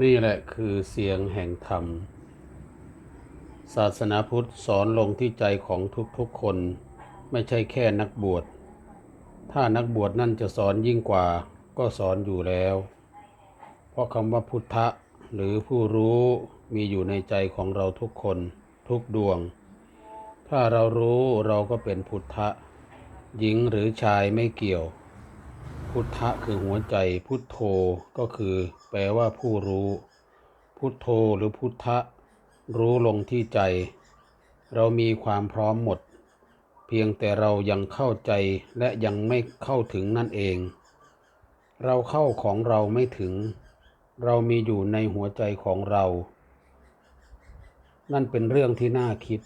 นี่แหละคือเสียงแห่งธรรม ศาสนาพุทธสอนลงที่ใจของทุกๆคน ไม่ใช่แค่นักบวช ถ้านักบวชนั่นจะสอนยิ่งกว่าก็สอนอยู่แล้ว เพราะคำว่าพุทธะหรือผู้รู้มีอยู่ในใจของเราทุกคนทุกดวง ถ้าเรารู้เราก็เป็นพุทธะ หญิงหรือชายไม่เกี่ยว พุทธะคือหัวใจ พุทโธก็คือ แปลว่าผู้รู้ พุทโธหรือพุทธะ รู้ลงที่ใจ เรามีความพร้อมหมด เพียงแต่เรายังเข้าใจและยังไม่เข้าถึงนั่นเอง เราเข้าของเราไม่ถึง เรามีอยู่ในหัวใจของเรา นั่นเป็นเรื่องที่น่าคิด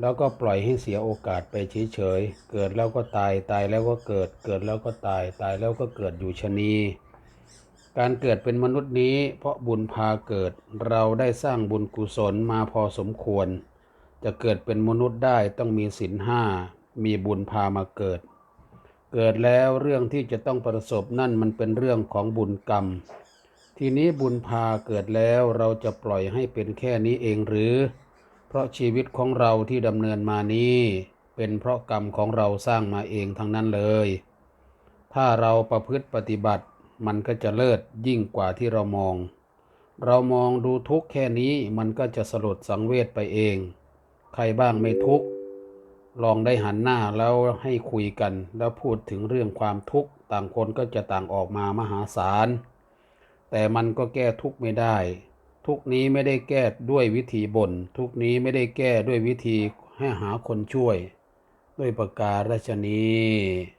แล้วก็ปล่อยให้เสียโอกาสไปเฉยๆ เกิดแล้วก็ตาย ตายแล้วก็เกิด เกิดแล้วก็ตาย ตายแล้วก็เกิดอยู่ชะนี การเกิดเป็นมนุษย์นี้ เพราะบุญพาเกิด เราได้สร้างบุญกุศลมาพอสมควร จะเกิดเป็นมนุษย์ได้ต้องมีศีลห้า มีบุญพามาเกิด เกิดแล้วเรื่องที่จะต้องประสบนั่นมันเป็นเรื่องของบุญกรรม ทีนี้บุญพาเกิดแล้วเราจะปล่อยให้เป็นแค่นี้เองหรือ เพราะชีวิตของเราที่ดำเนินมานี้ เป็นเพราะกรรมของเราสร้างมาเองทั้งนั้นเลย ถ้าเราประพฤติปฏิบัติมันก็จะเลิศยิ่งกว่าที่เรามอง เรามองดูทุกข์แค่นี้มันก็จะสลดสังเวชไปเอง ใครบ้างไม่ทุกข์ลองได้หันหน้าแล้วให้คุยกัน แล้วพูดถึงเรื่องความทุกข์ต่างคนก็จะต่างออกมามหาศาล แต่มันก็แก้ทุกข์ไม่ได้ ทุกนี้ไม่ได้แก้ด้วยวิธีบน่นทุกนี้ไม่ได้แก้ด้วยวิธีให้หาคนช่วย ด้วยประการราชนี้